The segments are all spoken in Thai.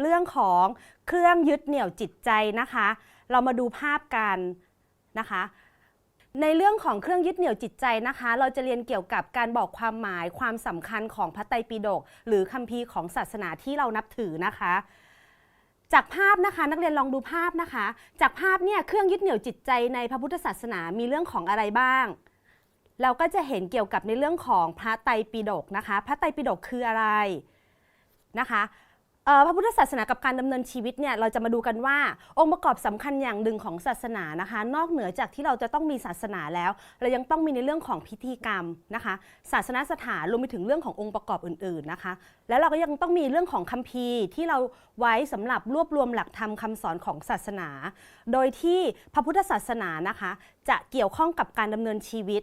เรื่องของเครื่องยึดเหนี่ยวจิตใจนะคะ เรามาดูภาพกันนะคะ ในเรื่องของเครื่องยึดเหนี่ยวจิตใจนะคะ เราจะเรียนเกี่ยวกับการบอกความหมายความสำคัญของพระไตรปิฎกหรือคัมภีร์ของศาสนาที่เรานับถือนะคะ จากภาพนะคะนักเรียนลองดูภาพนะคะ จากภาพเนี่ยเครื่องยึดเหนี่ยวจิตใจในพระพุทธศาสนามีเรื่องของอะไรบ้าง เราก็จะเห็นเกี่ยวกับในเรื่องของพระไตรปิฎกนะคะ พระไตรปิฎกคืออะไรนะคะ พระพุทธศาสนากับการดำเนินชีวิตเนี่ยเราจะมาดูกันว่า องค์ประกอบสำคัญอย่างหนึ่งของศาสนานะคะ นอกเหนือจากที่เราจะต้องมีศาสนาแล้ว เรายังต้องมีในเรื่องของพิธีกรรมนะคะ ศาสนาสถานรวมไปถึงเรื่องขององค์ประกอบอื่นๆนะคะ แล้วเราก็ยังต้องมีเรื่องของคัมภีร์ที่เราไว้สำหรับรวบรวมหลักธรรมคำสอนของศาสนา โดยที่พระพุทธศาสนานะคะ จะเกี่ยวข้องกับการดำเนินชีวิต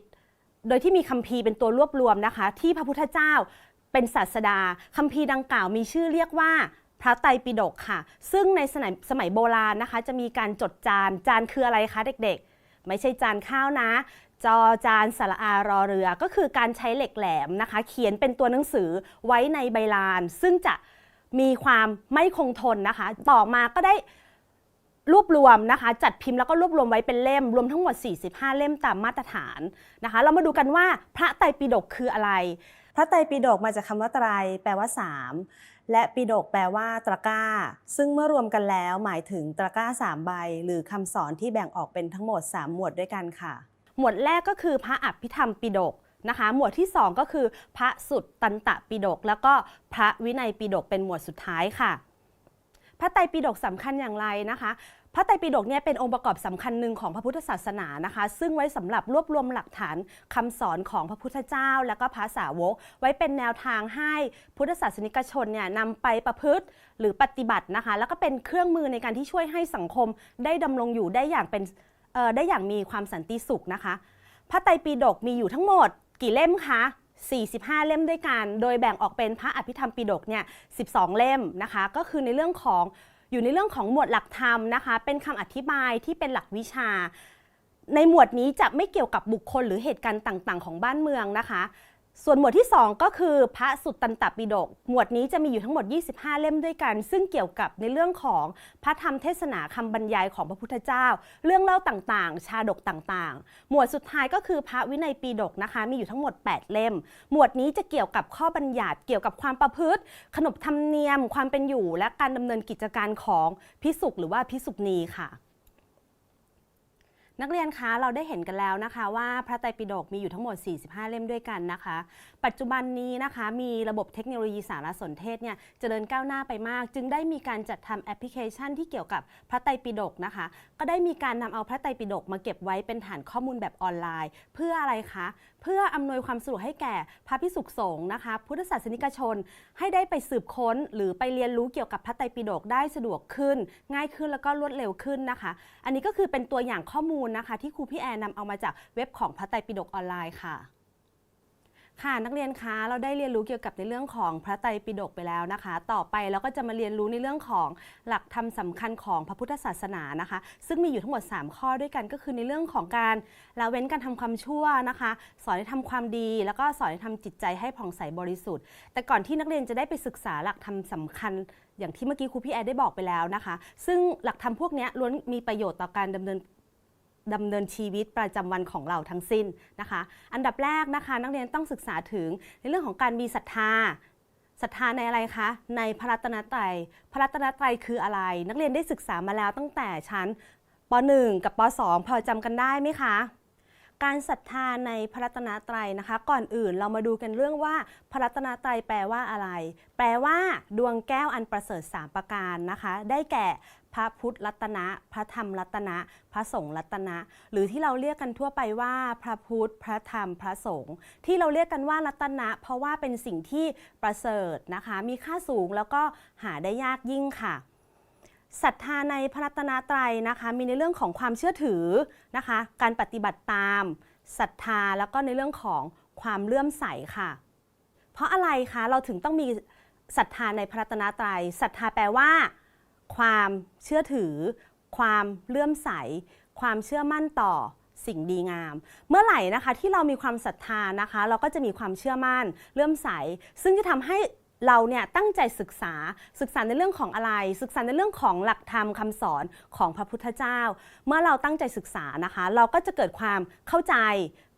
โดยที่มีคัมภีร์เป็นตัวรวบรวมนะคะ ที่พระพุทธเจ้าเป็นศาสดาคัมภีร์ดังกล่าวมีชื่อเรียกว่า พระไตรปิฎกค่ะ ซึ่งในสมัยสมัยโบราณนะคะ จะมีการจดจานจานคืออะไรคะเด็กๆ ไม่ใช่จานข้าวนะจอจานสระอารอเรือ ก็คือการใช้เหล็กแหลมนะคะ เขียนเป็นตัวหนังสือไว้ในใบลาน ซึ่งจะมีความไม่คงทนนะคะ ต่อมาก็ได้รวบรวมนะคะ จัดพิมพ์แล้วก็รวบรวมไว้เป็นเล่ม รวมทั้งหมด 45 เล่มตามมาตรฐานนะคะ เรามาดูกันว่าพระไตรปิฎกคืออะไร พระไตรปิฎกมาจากคำว่าไตรแปลว่า 3 และปิดกแปลว่าตะกร้า ซึ่งเมื่อรวมกันแล้วหมายถึงตะกร้า 3 ใบ หรือคำสอนที่แบ่งออกเป็นทั้งหมด 3 หมวดด้วยกันค่ะ หมวดแรกก็คือพระอภิธรรมปิดกนะคะ หมวดที่ 2 ก็คือ พระสุดตันตะปิดกแล้วก็พระวินัยปิดกเป็นหมวดสุดท้ายค่ะ พระไตรปิฎกสำคัญอย่างไรนะคะ พระไตรปิฎกเนี่ยเป็นองค์ประกอบสำคัญหนึ่งของพระพุทธศาสนานะคะ ซึ่งไว้สำหรับรวบรวมหลักฐานคำสอนของพระพุทธเจ้า และก็พระสาวก ไว้เป็นแนวทางให้พุทธศาสนิกชนเนี่ยนำไปประพฤติหรือปฏิบัตินะคะ แล้วก็เป็นเครื่องมือในการที่ช่วยให้สังคมได้ดำรงอยู่ได้อย่างเป็นได้อย่างมีความสันติสุขนะคะ พระไตรปิฎกมีอยู่ทั้งหมดกี่เล่มคะ45 เล่มด้วยกัน โดยแบ่งออกเป็นพระอภิธรรมปิฎกเนี่ย 12 เล่มนะคะ ก็คือในเรื่องของ อยู่ในเรื่องของหมวดหลักธรรมนะคะ เป็นคำอธิบายที่เป็นหลักวิชา ในหมวดนี้จะไม่เกี่ยวกับบุคคลหรือเหตุการณ์ต่าง ๆ ของบ้านเมืองนะคะ ส่วนหมวดที่ 2 ก็คือพระสุตตันตปิฎกหมวดนี้จะมีอยู่ทั้งหมด 25 เล่มด้วยกัน ซึ่งเกี่ยวกับในเรื่องของพระธรรมเทศนาคำบรรยายของพระพุทธเจ้า เรื่องเล่าต่างๆ ชาดกต่างๆ หมวดสุดท้ายก็คือพระวินัยปิฎกนะคะ มีอยู่ทั้งหมด 8 เล่ม หมวดนี้จะเกี่ยวกับข้อบัญญัติเกี่ยวกับความประพฤติ ขนบธรรมเนียม ความเป็นอยู่ และการดำเนินกิจการของพิสุกหรือว่าพิสุกนีค่ะ นักเรียนคะเราได้เห็นกันแล้วนะคะ ว่าพระไตรปิฎกมีอยู่ทั้งหมด 45 เล่มด้วยกันนะคะ ปัจจุบันนี้นะคะมีระบบเทคโนโลยีสารสนเทศเนี่ยเจริญก้าวหน้าไปมาก จึงได้มีการจัดทำแอปพลิเคชันที่เกี่ยวกับพระไตรปิฎกนะคะ ก็ได้มีการนำเอาพระไตรปิฎกมาเก็บไว้เป็นฐานข้อมูลแบบออนไลน์ เพื่ออะไรคะ เพื่ออำนวยความสะดวกให้แก่พระพิสุขสงฆ์นะคะ พุทธศาสนิกชนให้ได้ไปสืบค้น หรือไปเรียนรู้เกี่ยวกับพระไตรปิฎกได้สะดวกขึ้น ง่ายขึ้นแล้วก็รวดเร็วขึ้นนะคะ อันนี้ก็คือเป็นตัวอย่างข้อมูลนะคะ ที่ครูพี่แอนนำเอามาจากเว็บของพระไตรปิฎกออนไลน์ค่ะค่ะนักเรียนคะเราได้เรียนรู้เกี่ยวกับในเรื่องของพระไตรปิฎกไปแล้วนะคะ ต่อไปเราก็จะมาเรียนรู้ในเรื่องของหลักธรรมสำคัญของพระพุทธศาสนานะคะ ซึ่งมีอยู่ทั้งหมด 3 ข้อด้วยกันก็คือในเรื่องของการละเว้นการทำความชั่วนะคะ สอนให้ทำความดี แล้วก็สอนให้ทำจิตใจให้ผ่องใสบริสุทธิ์ แต่ก่อนที่นักเรียนจะได้ไปศึกษาหลักธรรมสำคัญอย่างที่เมื่อกี้ครูพี่แอดได้บอกไปแล้วนะคะ ซึ่งหลักธรรมพวกนี้ล้วนมีประโยชน์ต่อการดำเนิน ดำเนินชีวิตประจำวันของเราทั้งสิ้นนะคะ อันดับแรกนะคะ นักเรียนต้องศึกษาถึงในเรื่องของการมีศรัทธาศรัทธาในอะไรคะ ในพระรัตนตรัย พระรัตนตรัยคืออะไร นักเรียนได้ศึกษามาแล้วตั้งแต่ชั้นป .1 กับป .2 พอจำกันได้ไหมคะ การศรัทธาในพระรัตนตรัยนะคะ ก่อนอื่นเรามาดูกันเรื่องว่าพระรัตนตรัยแปลว่าอะไร แปลว่า ดวงแก้วอันประเสริฐสามประการนะคะ ได้แก่ พระพุทธรัตนะ พระธรรมรัตนะ พระสงฆ์รัตนะ หรือที่เราเรียกกันทั่วไปว่า พระพุทธ พระธรรม พระสงฆ์ ที่เราเรียกกันว่ารัตนะ เพราะว่าเป็นสิ่งที่ประเสริฐนะคะ มีค่าสูงแล้วก็หาได้ยากยิ่งค่ะศรัทธาในพระรัตนตรัยนะคะ มีในเรื่องของความเชื่อถือนะคะ การปฏิบัติตามศรัทธาแล้วก็ในเรื่องของความเลื่อมใสค่ะ เพราะอะไรคะเราถึงต้องมีศรัทธาในพระรัตนตรัยศรัทธาแปลว่า ความเชื่อถือ ความเลื่อมใส ความเชื่อมั่นต่อสิ่งดีงาม เมื่อไหร่นะคะที่เรามีความศรัทธานะคะ เราก็จะมีความเชื่อมั่นเลื่อมใส ซึ่งจะทำให้เราเนี่ยตั้งใจศึกษาศึกษาในเรื่องของอะไร ศึกษาในเรื่องของหลักธรรมคำสอนของพระพุทธเจ้า เมื่อเราตั้งใจศึกษานะคะ เราก็จะเกิดความเข้าใจ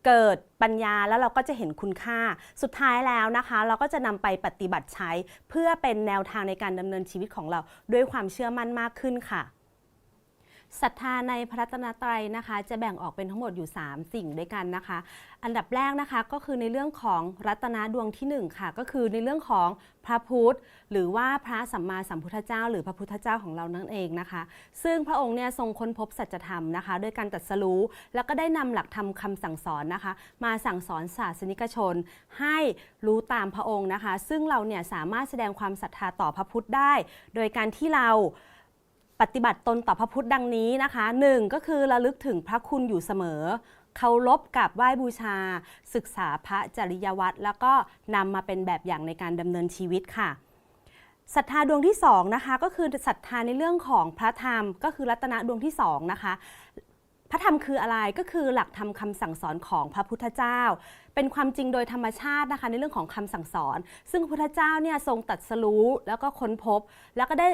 เกิดปัญญาแล้วเราก็จะเห็นคุณค่า สุดท้ายแล้วนะคะ เราก็จะนำไปปฏิบัติใช้ เพื่อเป็นแนวทางในการดำเนินชีวิตของเราด้วยความเชื่อมั่นมากขึ้นค่ะ ศรัทธาในพระรัตนตรัยนะคะ จะแบ่งออกเป็นทั้งหมดอยู่ 3 สิ่งด้วยกันนะคะ อันดับแรกนะคะก็คือในเรื่องของรัตนดวงที่ 1 ค่ะ ก็คือในเรื่องของพระพุทธ หรือว่าพระสัมมาสัมพุทธเจ้า หรือพระพุทธเจ้าของเรานั่นเองนะคะ ซึ่งพระองค์เนี่ยทรงค้นพบสัจธรรมนะคะด้วยการตรัสรู้ แล้วก็ได้นำหลักธรรมคำสั่งสอนนะคะ มาสั่งสอนศาสนิกชน ให้รู้ตามพระองค์นะคะ ซึ่งเราเนี่ยสามารถแสดงความศรัทธาต่อพระพุทธได้ โดยการที่เรา ปฏิบัติตนต่อพระพุทธดังนี้นะคะหนึ่งก็คือระลึกถึงพระคุณอยู่เสมอเคารพกับไหว้บูชา ศึกษาพระจริยวัตรแล้วก็นำมาเป็นแบบอย่างในการดำเนินชีวิตค่ะศรัทธาดวงที่สองนะคะก็คือศรัทธาในเรื่องของพระธรรม ก็คือรัตนะดวงที่สองนะคะพระธรรมคืออะไรก็คือหลักธรรมคำสั่งสอนของพระพุทธเจ้า เป็นความจริงโดยธรรมชาตินะคะในเรื่องของคำสั่งสอน ซึ่งพระพุทธเจ้าเนี่ยทรงตัดสรู้แล้วก็ค้นพบ แล้วก็ได้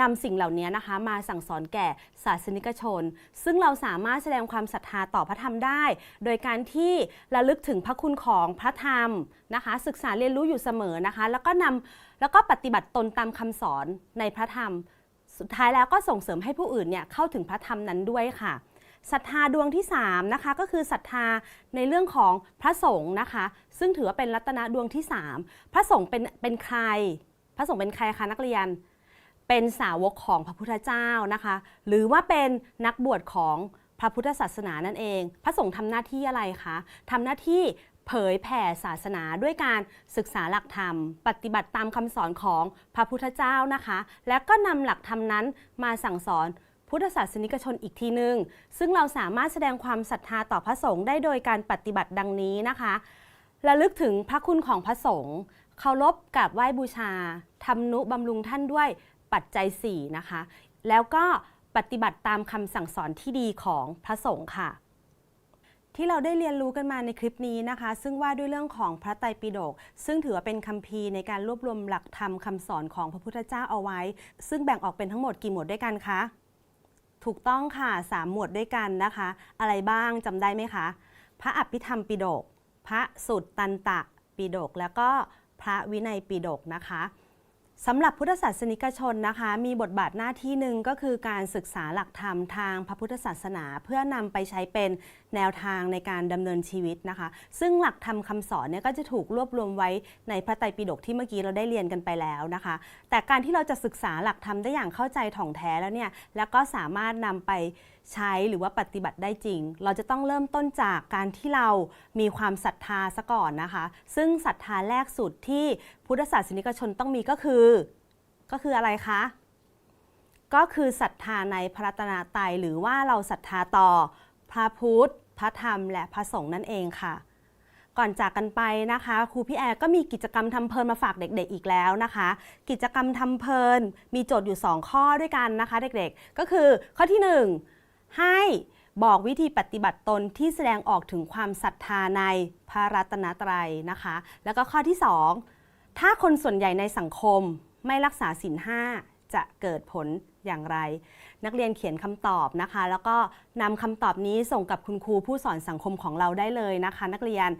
นำสิ่งเหล่านี้นะคะมาสั่งสอนแก่ศาสนิกชน ซึ่งเราสามารถแสดงความศรัทธาต่อพระธรรมได้ โดยการที่ระลึกถึงพระคุณของพระธรรมนะคะ ศึกษาเรียนรู้อยู่เสมอนะคะ แล้วก็นำแล้วก็ปฏิบัติตนตามคำสอนในพระธรรม สุดท้ายแล้วก็ส่งเสริมให้ผู้อื่นเนี่ยเข้าถึงพระธรรมนั้นด้วยค่ะศรัทธาดวงที่3นะคะก็คือศรัทธาในเรื่องของพระสงฆ์นะคะ ซึ่งถือว่าเป็นรัตนดวงที่ 3 พระสงฆ์เป็นเป็นใคร พระสงฆ์เป็นใครคะนักเรียน เป็นสาวกของพระพุทธเจ้านะคะ หรือว่าเป็นนักบวชของพระพุทธศาสนานั่นเอง พระสงฆ์ทำหน้าที่อะไรคะทำหน้าที่เผยแผ่ศาสนาด้วยการศึกษาหลักธรรม ปฏิบัติตามคำสอนของพระพุทธเจ้านะคะ แล้วก็นำหลักธรรมนั้นมาสั่งสอนพุทธศาสนิกชนอีกทีหนึ่งซึ่งเราสามารถแสดงความศรัทธาต่อพระสงฆ์ได้โดยการปฏิบัติดังนี้นะคะระลึกถึงพระคุณของพระสงฆ์เคารพกราบไหว้บูชาทำนุบำรุงท่านด้วย ปัจจัย 4 นะคะ แล้วก็ปฏิบัติตามคำสั่งสอนที่ดีของพระสงฆ์ค่ะ ที่เราได้เรียนรู้กันมาในคลิปนี้นะคะ ซึ่งว่าด้วยเรื่องของพระไตรปิฎกซึ่งถือว่าเป็นคัมภีร์ในการรวบรวมหลักธรรมคำสอนของพระพุทธเจ้าเอาไว้ ซึ่งแบ่งออกเป็นทั้งหมดกี่หมวดด้วยกันคะถูกต้องค่ะ 3 หมวดด้วยกันนะคะ อะไรบ้างจำได้ไหมคะ พระอภิธรรมปิฎกพระสุตตันตะปิฎกแล้วก็พระวินัยปิฎกนะคะ สำหรับพุทธศาสนิกชนนะคะ มีบทบาทหน้าที่หนึ่งก็คือการศึกษาหลักธรรมทางพระพุทธศาสนา เพื่อนำไปใช้เป็นแนวทางในการดำเนินชีวิตนะคะ ซึ่งหลักธรรมคำสอนเนี่ยก็จะถูกรวบรวมไว้ในพระไตรปิฎกที่เมื่อกี้เราได้เรียนกันไปแล้วนะคะ แต่การที่เราจะศึกษาหลักธรรมได้อย่างเข้าใจถ่องแท้แล้วเนี่ยแล้วก็สามารถนำไป ใช้หรือว่าปฏิบัติได้จริง เราจะต้องเริ่มต้นจากการที่เรามีความศรัทธาซะก่อนนะคะ ซึ่งศรัทธาแรกสุดที่พุทธศาสนิกชนต้องมีก็คือ ก็คืออะไรคะ ก็คือศรัทธาในพระตนาตรัยหรือว่าเราศรัทธาต่อพระพุทธ พระธรรม และพระสงฆ์นั่นเองค่ะก่อนจากกันไปนะคะครูพี่แอร์ก็มีกิจกรรมทำเพลินมาฝากเด็ก ๆ อีกแล้วนะคะ กิจกรรมทำเพลินมีโจทย์อยู่ 2 ข้อด้วยกันนะคะ เด็กๆ ก็คือข้อที่ 1 ให้บอกวิธีปฏิบัติตนที่แสดงออกถึงความศรัทธาในพระรัตนตรัยนะคะ แล้วก็ข้อที่ 2 ถ้าคนส่วนใหญ่ในสังคมไม่รักษาศีลห้าจะเกิดผลอย่างไร นักเรียนเขียนคำตอบนะคะ แล้วก็นำคำตอบนี้ส่งกับคุณครูผู้สอนสังคมของเราได้เลยนะคะ นักเรียน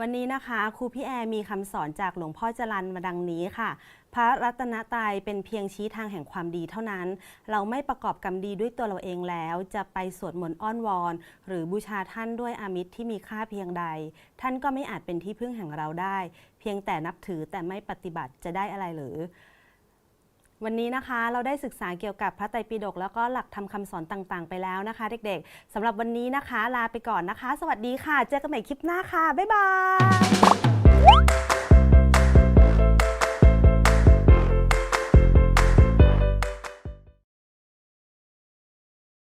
วันนี้นะคะครูพี่แอร์มีคำสอนจากหลวงพ่อจรันมาดังนี้ค่ะ พระรัตนตรัยเป็นเพียงชี้ทางแห่งความดีเท่านั้น เราไม่ประกอบกรรมดีด้วยตัวเราเองแล้ว จะไปสวดมนต์อ้อนวอน หรือบูชาท่านด้วยอามิตรที่มีค่าเพียงใด ท่านก็ไม่อาจเป็นที่พึ่งแห่งเราได้ เพียงแต่นับถือแต่ไม่ปฏิบัติจะได้อะไรหรือ วันนี้นะคะเราได้ศึกษาเกี่ยวกับพระไตรปิฎกแล้วก็หลักธรรมคำสอนต่างๆ ไปแล้วนะคะ เด็กๆสำหรับวันนี้นะคะ ลาไปก่อนนะคะ สวัสดีค่ะ เจอกันใหม่คลิปหน้าค่ะ บ๊ายบาย